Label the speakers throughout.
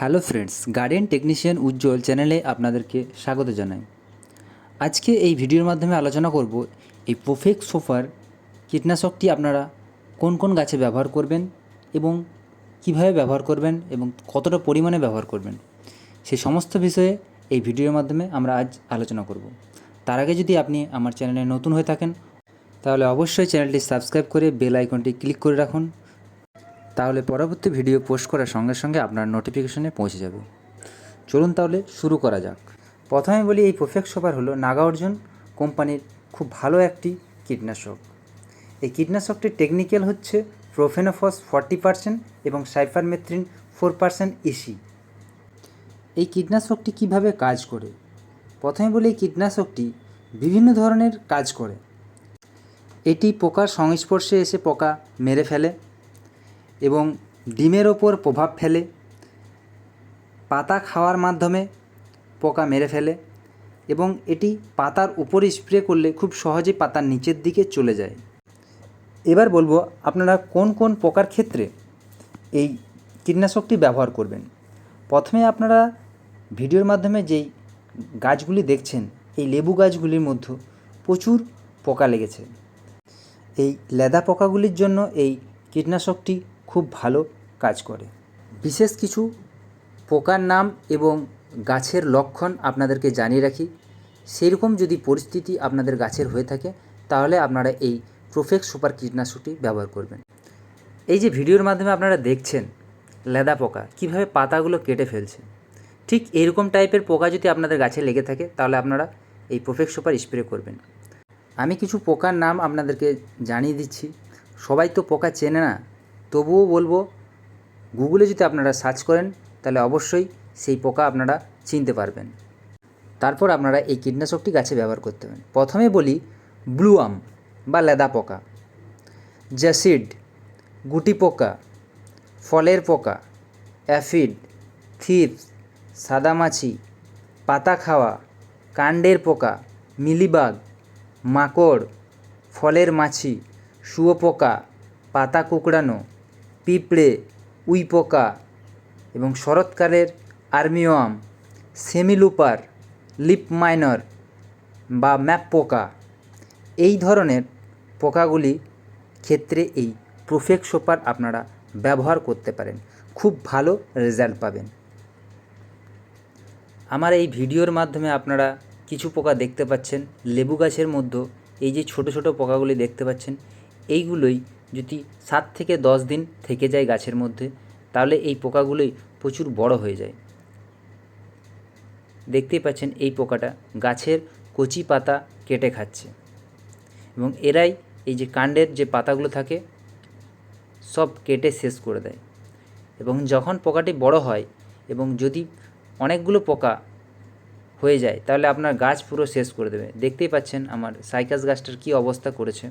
Speaker 1: Hello friends garden technician Ujjwal চ্যানেলে আপনাদেরকে স্বাগত জানাই। আজকে এই ভিডিওর মাধ্যমে আলোচনা করব এই প্রোফেক্ট সোফার কীটনাশকটি আপনারা কোন কোন গাছে ব্যবহার করবেন এবং কীভাবে ব্যবহার করবেন এবং কতটা পরিমাণে ব্যবহার করবেন সেই সমস্ত বিষয়ে এই ভিডিওর মাধ্যমে আমরা আজ আলোচনা করব। তার আগে যদি আপনি আমার চ্যানেলে নতুন হয়ে থাকেন, তাহলে অবশ্যই চ্যানেলটি সাবস্ক্রাইব করে বেল আইকনটি ক্লিক করে রাখুন। তাহলে পরবর্তী ভিডিও পোস্ট করার সঙ্গে সঙ্গে আপনার নোটিফিকেশনে পৌঁছে যাবে। চলুন তাহলে শুরু করা যাক। প্রথমে বলি, এই প্রফেক্ট সোপার হলো নাগা অর্জুন কোম্পানির খুব ভালো একটি কীটনাশক। এই কীটনাশকটির টেকনিক্যাল হচ্ছে প্রোফেনোফস ফর্টি পার্সেন্ট এবং সাইফারমেথ্রিন ফোর পার্সেন্ট ইসি এই কীটনাশকটি কীভাবে কাজ করে? প্রথমে বলি, এই কীটনাশকটি বিভিন্ন ধরনের কাজ করে। এটি পোকার সংস্পর্শে এসে পোকা মেরে ফেলে। এবং ডিমের ওপর প্রভাব ফেলে, পাতা খাওয়ার মাধ্যমে পোকা মেরে ফেলে এবং এটি পাতার উপরে স্প্রে করলে খুব সহজে পাতার নিচের দিকে চলে যায়। এবার বলব, আপনারা কোন কোন পোকার ক্ষেত্রে এই কীটনাশকটি ব্যবহার করবেন? প্রথমে আপনারা ভিডিওর মাধ্যমে যেই গাছগুলি দেখছেন, এই লেবু গাছগুলির মধ্যে প্রচুর পোকা লেগেছে। এই লেদা পোকাগুলির জন্য এই কীটনাশকটি খুব ভালো কাজ করে। বিশেষ কিছু পোকার নাম এবং গাছের লক্ষণ আপনাদেরকে জানিয়ে রাখি। সেরকম যদি পরিস্থিতি আপনাদের গাছের হয়ে থাকে, তাহলে আপনারা এই প্রোফেক্স সুপার কীটনাশকটি ব্যবহার করবেন। এই যে ভিডিওর মাধ্যমে আপনারা দেখছেন লেদা পোকা, কীভাবে পাতাগুলো কেটে ফেলছে, ঠিক এরকম টাইপের পোকা যদি আপনাদের গাছে লেগে থাকে, তাহলে আপনারা এই প্রোফেক্স সুপার স্প্রে করবেন। আমি কিছু পোকার নাম আপনাদেরকে জানিয়ে দিচ্ছি। সবাই তো পোকা চেনে না। তবুও বলব, গুগলে যদি আপনারা সার্চ করেন, তাহলে অবশ্যই সেই পোকা আপনারা চিনতে পারবেন। তারপর আপনারা এই কীটনাশকটি গাছে ব্যবহার করতে পারেন। প্রথমে বলি ব্লু আম বা লেদা পোকা, জ্যাসিড, গুটি পোকা, ফলের পোকা, অ্যাফিড থিপস সাদামাছি, পাতা খাওয়া, কাণ্ডের পোকা, মিলিবাগ, মাকড়, ফলের মাছি, শুয়োপোকা, পাতা কুকড়ানো পিঁপড়ে, উইপোকা এবং শরৎকালের আর্মিওয়াম, সেমিলুপার, লিপ মাইনর বা ম্যাপ পোকা। এই ধরনের পোকাগুলি ক্ষেত্রে এই প্রোফেক্ট সোপার আপনারা ব্যবহার করতে পারেন। খুব ভালো রেজাল্ট পাবেন। আমার এই ভিডিওর মাধ্যমে আপনারা কিছু পোকা দেখতে পাচ্ছেন। লেবু গাছের মধ্যে এই যে ছোট ছোট পোকাগুলি দেখতে পাচ্ছেন, এইগুলোই যদি সাত থেকে দশ দিন থেকে যায় গাছের মধ্যে, তাহলে এই পোকাগুলোই প্রচুর বড় হয়ে যায়। দেখতেই পাচ্ছেন এই পোকাটা গাছের কচি পাতা কেটে খাচ্ছে। এবং এরাই এই যে কাণ্ডের যে পাতাগুলো থাকে, সব কেটে শেষ করে দেয়। এবং যখন পোকাটি বড় হয় এবং যদি অনেকগুলো পোকা হয়ে যায়, তাহলে আপনার গাছ পুরো শেষ করে দেবে। দেখতেই পাচ্ছেন আমার সাইকাস গাছটার কী অবস্থা করেছে।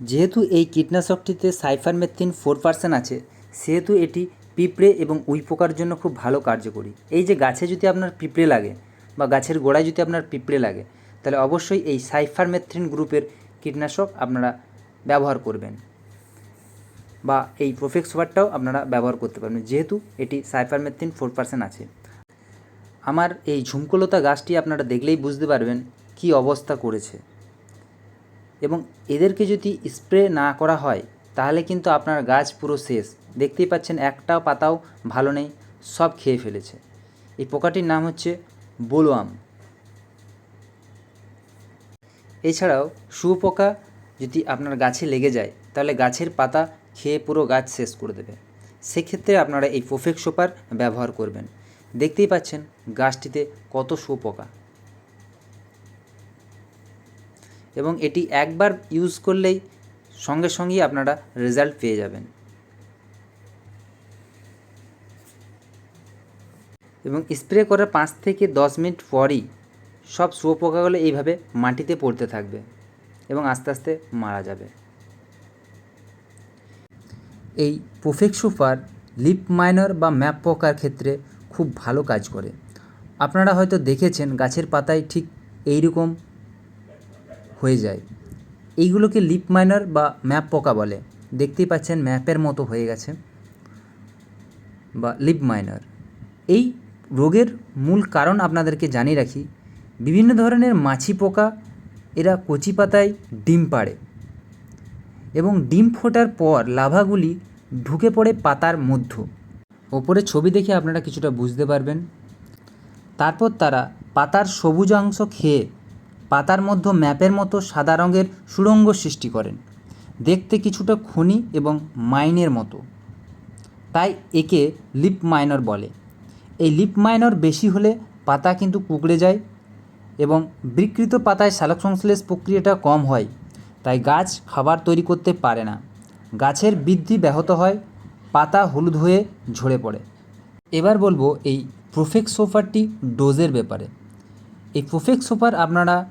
Speaker 1: যেহেতু এই কীটনাশকটিতে সাইফারমেথিন ফোর পার্সেন্ট আছে, সেহেতু এটি পিঁপড়ে এবং উই পোকার জন্য খুব ভালো কার্যকরী। এই যে গাছে যদি আপনার পিঁপড়ে লাগে বা গাছের গোড়ায় যদি আপনার পিঁপড়ে লাগে, তাহলে অবশ্যই এই সাইফারমেথ্রিন গ্রুপের কীটনাশক আপনারা ব্যবহার করবেন বা এই প্রোফেক্স সুপারটাও আপনারা ব্যবহার করতে পারবেন, যেহেতু এটি সাইফারমেথিন ফোর পার্সেন্ট আছে। আমার এই ঝুমকলতা গাছটি আপনারা দেখলেই বুঝতে পারবেন কি অবস্থা করেছে। এবং এদেরকে যদি স্প্রে না করা হয়, তাহলে কিন্তু আপনার গাছ পুরো শেষ। দেখতেই পাচ্ছেন একটাও পাতাও ভালো নেই, সব খেয়ে ফেলেছে। এই পোকাটির নাম হচ্ছে বোলোয়াম এছাড়াও শুয়োপোকা যদি আপনার গাছে লেগে যায়, তাহলে গাছের পাতা খেয়ে পুরো গাছ শেষ করে দেবে। সেক্ষেত্রে আপনারা এই প্রোফেক্ট সোপার ব্যবহার করবেন। দেখতেই পাচ্ছেন গাছটিতে কত শুয়োপোকা। এবং এটি একবার ইউজ করলেই সঙ্গে সঙ্গেই আপনারা রেজাল্ট পেয়ে যাবেন। এবং স্প্রে করার পাঁচ থেকে দশ মিনিট পরই সব শুয়োপোকাগুলো এইভাবে মাটিতে পড়তে থাকবে এবং আস্তে আস্তে মারা যাবে। এই প্রোফেক্ট সুপার লিপ মাইনর বা ম্যাপ পোকার ক্ষেত্রে খুব ভালো কাজ করে। আপনারা হয়তো দেখেছেন গাছের পাতায় ঠিক এইরকম হয়ে যায়। এইগুলোকে লিপ মাইনার বা ম্যাপ পোকা বলে। দেখতেই পাচ্ছেন ম্যাপের মতো হয়ে গেছে। বা লিপ মাইনার। এই রোগের মূল কারণ আপনাদেরকে জানিয়ে রাখি, বিভিন্ন ধরনের মাছি পোকা, এরা কচি পাতায় ডিম পাড়ে। এবং ডিম ফোটার পর লাভাগুলি ঢুকে পড়ে পাতার মধ্য। ওপরে ছবি দেখে আপনারা কিছুটা বুঝতে পারবেন। তারপর তারা পাতার সবুজ অংশ খেয়ে পাতার মধ্যে ম্যাপের মতো সাদা রঙের সুড়ঙ্গ সৃষ্টি করেন। দেখতে কিছুটা খনি এবং মাইনের মতো। তাই একে লিপ মাইনর বলে। এই লিপ মাইনর বেশি হলে পাতা কিন্তু কুকড়ে যায় এবং বিকৃত পাতায় সালোক সংশ্লেষ প্রক্রিয়াটা কম হয়। তাই গাছ খাবার তৈরি করতে পারে না। গাছের বৃদ্ধি ব্যাহত হয়, পাতা হলুদ হয়ে ঝরে পড়ে। এবার বলব এই প্রোফেক্স সোফারটি ডোজের ব্যাপারে। এই প্রোফেক্স সোফার আপনারা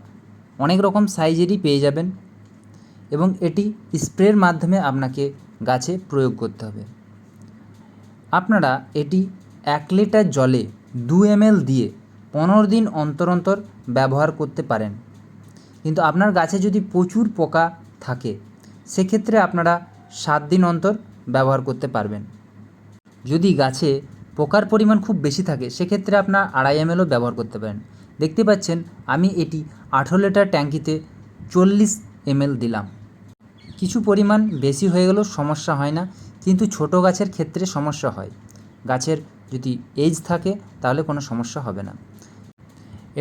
Speaker 1: অনেক রকম সাইজেরই পেয়ে যাবেন এবং এটি স্প্রের মাধ্যমে আপনাকে গাছে প্রয়োগ করতে হবে। আপনারা এটি এক লিটার জলে দু এমএল দিয়ে পনেরো দিন অন্তর অন্তর ব্যবহার করতে পারেন। কিন্তু আপনার গাছে যদি প্রচুর পোকা থাকে, সেক্ষেত্রে আপনারা সাত দিন অন্তর ব্যবহার করতে পারবেন। যদি গাছে পোকার পরিমাণ খুব বেশি থাকে, সেক্ষেত্রে আপনার আড়াই এমএলও ব্যবহার করতে পারেন। দেখতে পাচ্ছেন, আমি এটি আঠেরো লিটার ট্যাঙ্কিতে চল্লিশ এমএল দিলাম। কিছু পরিমাণ বেশি হয়ে গেলেও সমস্যা হয় না, কিন্তু ছোট গাছের ক্ষেত্রে সমস্যা হয়। গাছের যদি এজ থাকে, তাহলে কোনো সমস্যা হবে না।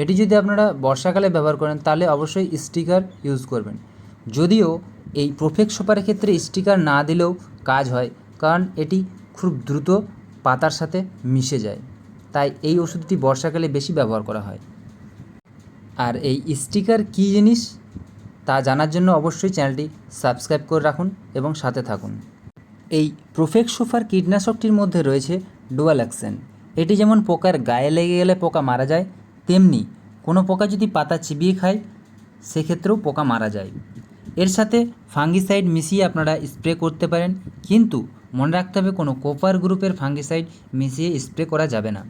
Speaker 1: এটি যদি আপনারা বর্ষাকালে ব্যবহার করেন, তাহলে অবশ্যই স্টিকার ইউজ করবেন। যদিও এই প্রোফেক্ট সোপারের ক্ষেত্রে স্টিকার না দিলেও কাজ হয়, কারণ এটি খুব দ্রুত পাতার সাথে মিশে যায়। তাই এই ওষুধটি বর্ষাকালে বেশি ব্যবহার করা হয়। আর এই স্টিকার কী জিনিস তা জানার জন্য অবশ্যই চ্যানেলটি সাবস্ক্রাইব করে রাখুন এবং সাথে থাকুন। এই প্রোফেক্ট সোফার কীটনাশকটির মধ্যে রয়েছে ডুয়াল অ্যাকশন এটি যেমন পোকার গায়ে লেগে গেলে পোকা মারা যায়, তেমনি কোনো পোকা যদি পাতা চিবিয়ে খায়, সেক্ষেত্রেও পোকা মারা যায়। এর সাথে ফাঙ্গিসাইড মিশিয়ে আপনারা স্প্রে করতে পারেন, কিন্তু মনে রাখতে হবে কোনো কোপার গ্রুপের ফাঙ্গিসাইড মিশিয়ে স্প্রে করা যাবে না।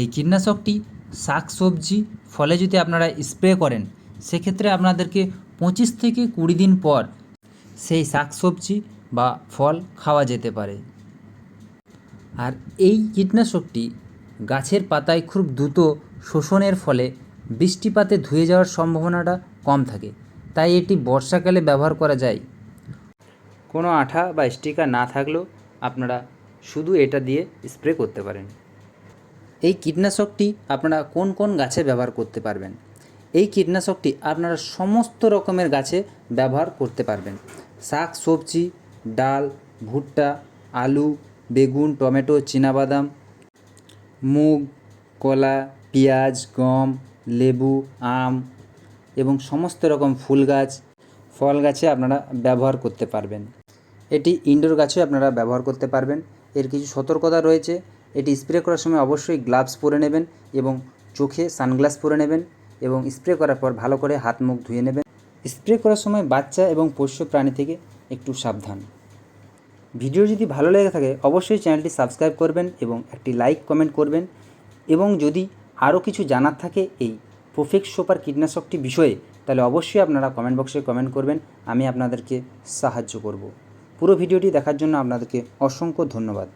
Speaker 1: এই কীটনাশকটি শাক সবজি ফলে যদি আপনারা স্প্রে করেন, সেক্ষেত্রে আপনাদেরকে পঁচিশ থেকে কুড়ি দিন পর সেই শাক সবজি বা ফল খাওয়া যেতে পারে। আর এই কীটনাশকটি গাছের পাতায় খুব দ্রুত শোষণের ফলে বৃষ্টিপাতে ধুয়ে যাওয়ার সম্ভাবনাটা কম থাকে, তাই এটি বর্ষাকালে ব্যবহার করা যায়। কোনো আঠা বা স্টিকার না থাকলেও আপনারা শুধু এটা দিয়ে স্প্রে করতে পারেন। এই কীটনাশকটি আপনারা কোন কোন গাছে ব্যবহার করতে পারবেন? এই কীটনাশকটি আপনারা সমস্ত রকমের গাছে ব্যবহার করতে পারবেন। শাক, সবজি, ডাল, ভুট্টা, আলু, বেগুন, টমেটো, চীনাবাদাম, মুগ, কলা, পেঁয়াজ, গম, লেবু, আম এবং সমস্ত রকম ফুল গাছ, ফল গাছে আপনারা ব্যবহার করতে পারবেন। এটি ইনডোর গাছে আপনারা ব্যবহার করতে পারবেন। এর কিছু সতর্কতা রয়েছে। এটি স্প্রে করার সময় অবশ্যই গ্লাভস পরে নেবেন এবং চোখে সানগ্লাস পরে নেবেন এবং স্প্রে করার পর ভালো করে হাত মুখ ধুয়ে নেবেন। স্প্রে করার সময় বাচ্চা এবং পোষ্য প্রাণী থেকে একটু সাবধান। ভিডিও যদি ভালো লেগে থাকে, অবশ্যই চ্যানেলটি সাবস্ক্রাইব করবেন এবং একটি লাইক কমেন্ট করবেন। এবং যদি আরও কিছু জানার থাকে এই প্রোফেক্ট সোপার কীটনাশকটি বিষয়ে, তাহলে অবশ্যই আপনারা কমেন্ট বক্সে কমেন্ট করবেন, আমি আপনাদেরকে সাহায্য করব। পুরো ভিডিওটি দেখার জন্য আপনাদেরকে অসংখ্য ধন্যবাদ।